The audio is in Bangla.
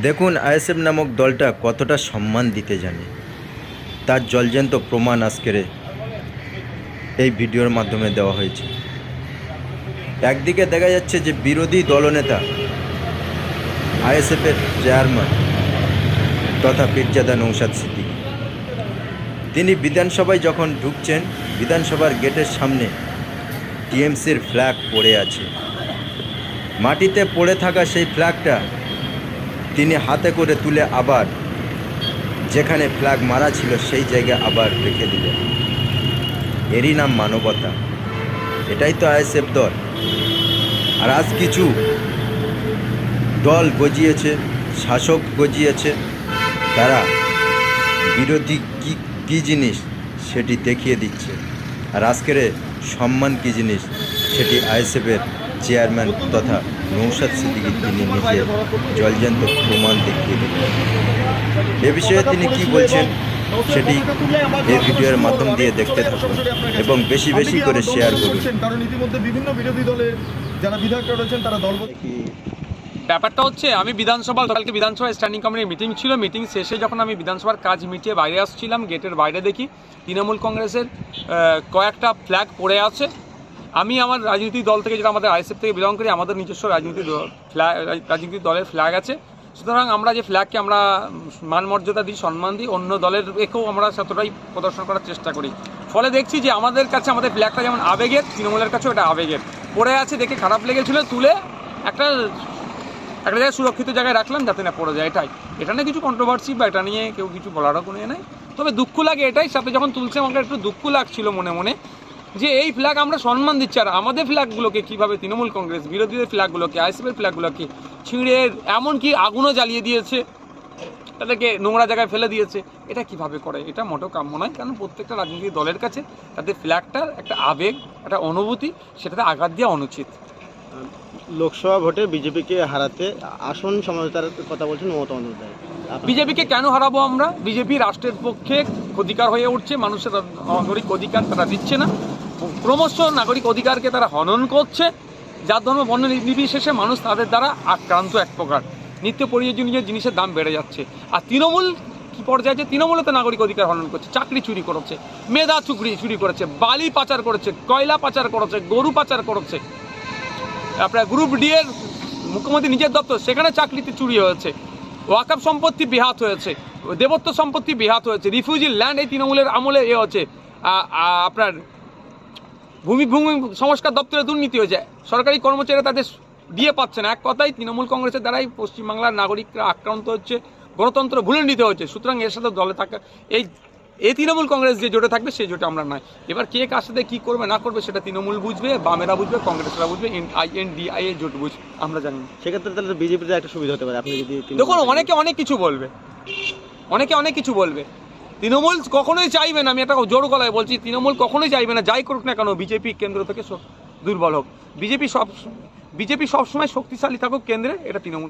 দেখুন, আইএসএফ নামক দলটা কতটা সম্মান দিতে জানে। তার জলজ্যান্ত প্রমাণ আজকের এই ভিডিওর মাধ্যমে দেওয়া হয়েছে। একদিকে দেখা যাচ্ছে যে বিরোধী দলনেতা আইএসএফের চেয়ারম্যান তথা পীরজাদা নৌসাদ সিদ্দিকী। তিনি বিধানসভায় যখন ঢুকছেন, বিধানসভার গেটের সামনে টিএমসির ফ্ল্যাগ পড়ে আছে। মাটিতে পড়ে থাকা সেই ফ্ল্যাগটা তিনি হাতে করে তুলে আবার যেখানে ফ্ল্যাগ মারা ছিল সেই জায়গায় আবার রেখে দিলেন এরই নাম মানবতা। এটাই তো আইএসএফ দল। আর আজ কিছু দল গজিয়েছে, শাসক গজিয়েছে, তারা বিরোধী কী কী জিনিস সেটি দেখিয়ে দিচ্ছে। আর আজকের সম্মান কী জিনিস সেটি আইএসএফের চেয়ারম্যান তথা নৌসাদ সিদ্দিকী তিনি নিজে জলজান্ত প্রমাণ দেখিয়ে দিলেন। এ বিষয়ে তিনি কি বলছেন সেটি এই ভিডিওর মাধ্যম দিয়ে দেখতে থাকুন এবং বেশি বেশি করে শেয়ার করুন। কারণ ইতিমধ্যে বিভিন্ন বিরোধী দলের যারা বিধায়করা রয়েছেন তারা দল ব্যাপারটা হচ্ছে আমি বিধানসভা কালকে বিধানসভা স্ট্যান্ডিং কমিটির মিটিং ছিল। মিটিং শেষে যখন আমি বিধানসভার কাজ মিটিয়ে বাইরে আসছিলাম গেটের বাইরে দেখি তৃণমূল কংগ্রেসের কয়েকটা ফ্ল্যাগ পড়ে আছে। আমি আমার রাজনৈতিক দল থেকে যেটা আমাদের আইএসএফ থেকে বিলং করি, আমাদের নিজস্ব রাজনৈতিক ফ্ল্যাগ রাজনৈতিক দলের ফ্ল্যাগ আছে। সুতরাং আমরা যে ফ্ল্যাগকে আমরা মান মর্যাদা দিই, সম্মান দিই, অন্য দলের একেও আমরা ততটাই প্রদর্শন করার চেষ্টা করি। ফলে দেখছি যে আমাদের কাছে, আমাদের ফ্ল্যাগটা যেমন আবেগের, তৃণমূলের কাছেও এটা আবেগের। পড়ে আছে, দেখে খারাপ লেগেছিল, তুলে একটা একটা জায়গায় সুরক্ষিত জায়গায় রাখলাম, যাতে না পড়ে যায়, এটাই। এটা নিয়ে কিছু কন্ট্রোভার্সি বা এটা নিয়ে কেউ কিছু বলারও কোনো ইয়ে নেই। তবে দুঃখ লাগে এটাই, সাথে যখন তুলছে আমাকে একটু দুঃখ লাগছিল মনে মনে যে এই ফ্ল্যাগ আমরা সম্মান দিচ্ছি আর আমাদের ফ্ল্যাগগুলোকে কীভাবে তৃণমূল কংগ্রেস বিরোধীদের ফ্ল্যাগগুলোকে আইসিএফের ফ্ল্যাগগুলোকে ছিঁড়ে এমনকি আগুনও জ্বালিয়ে দিয়েছে তাদেরকে নোংরা জায়গায় ফেলে দিয়েছে এটা কীভাবে করে? এটা মোটেও কাম্য নয় কারণ প্রত্যেকটা রাজনৈতিক দলের কাছে তাদের ফ্ল্যাগটার একটা আবেগ একটা অনুভূতি সেটাতে আঘাত দেওয়া অনুচিত। লোকসভা ভোটে বিজেপিকে হারাতে আসন সমঝোতার কথা বলছেন মমতা বন্দ্যোপাধ্যায়। বিজেপিকে কেন হারাবো আমরা? বিজেপি রাষ্ট্রের পক্ষে ক্ষতিকার হয়ে উঠছে মানুষের নাগরিক অধিকার তারা দিচ্ছে না। ক্রমশ নাগরিক অধিকারকে তারা হনন করছে। যার ধর্ম বর্ণ নির্বিশেষে মানুষ তাদের দ্বারা আক্রান্ত এক প্রকার। নিত্য প্রয়োজনীয় জিনিসের দাম বেড়ে যাচ্ছে। আর তৃণমূল কি পর্যায়ে আছে? তৃণমূলে তো নাগরিক অধিকার হনন করছে, চাকরি চুরি করেছে, মেধা চুকরি চুরি করেছে, বালি পাচার করেছে, কয়লা পাচার করেছে, গরু পাচার করেছে। আপনার গ্রুপ ডি এর মুখ্যমন্ত্রী নিজের দপ্তর, সেখানে চাকরিতে চুরি হয়েছে। ওয়াকাপ সম্পত্তি বিহাত হয়েছে, দেবত্ব সম্পত্তি বিহাত হয়েছে, রিফিউজি ল্যান্ড এই তৃণমূলের আমলে এ হচ্ছে। আপনার ভূমি ভূমি সংস্কার দপ্তরে দুর্নীতি হয়েছে সরকারি কর্মচারীরা তাদের দিয়ে পাচ্ছে না। এক কথাই তৃণমূল কংগ্রেসের দ্বারাই পশ্চিমবাংলার নাগরিকরা আক্রান্ত হচ্ছে গণতন্ত্র ভুলে নিতে হচ্ছে। সুতরাং এর সাথে দলে থাকা এই এই তৃণমূল কংগ্রেস যে জোটে থাকবে সেই জোটে আমরা নয়। এবার কে কার সাথে কী করবে না করবে সেটা তৃণমূল বুঝবে বামেরা বুঝবে কংগ্রেসরা বুঝবে I N D I A জোট বুঝবে আমরা জানি সেক্ষেত্রে তাহলে বিজেপিতে একটা সুবিধা হতে পারে আপনি যদি দেখুন অনেকে অনেক কিছু বলবে। অনেকে অনেক কিছু বলবে। তৃণমূল কখনোই চাইবে না, আমি একটা জোর গলায় বলছি, তৃণমূল কখনোই চাইবে না, যাই করুক না কেন, বিজেপি কেন্দ্র থেকে দুর্বল হোক। বিজেপি সব বিজেপি সবসময় শক্তিশালী থাকুক কেন্দ্রে, এটা তৃণমূল।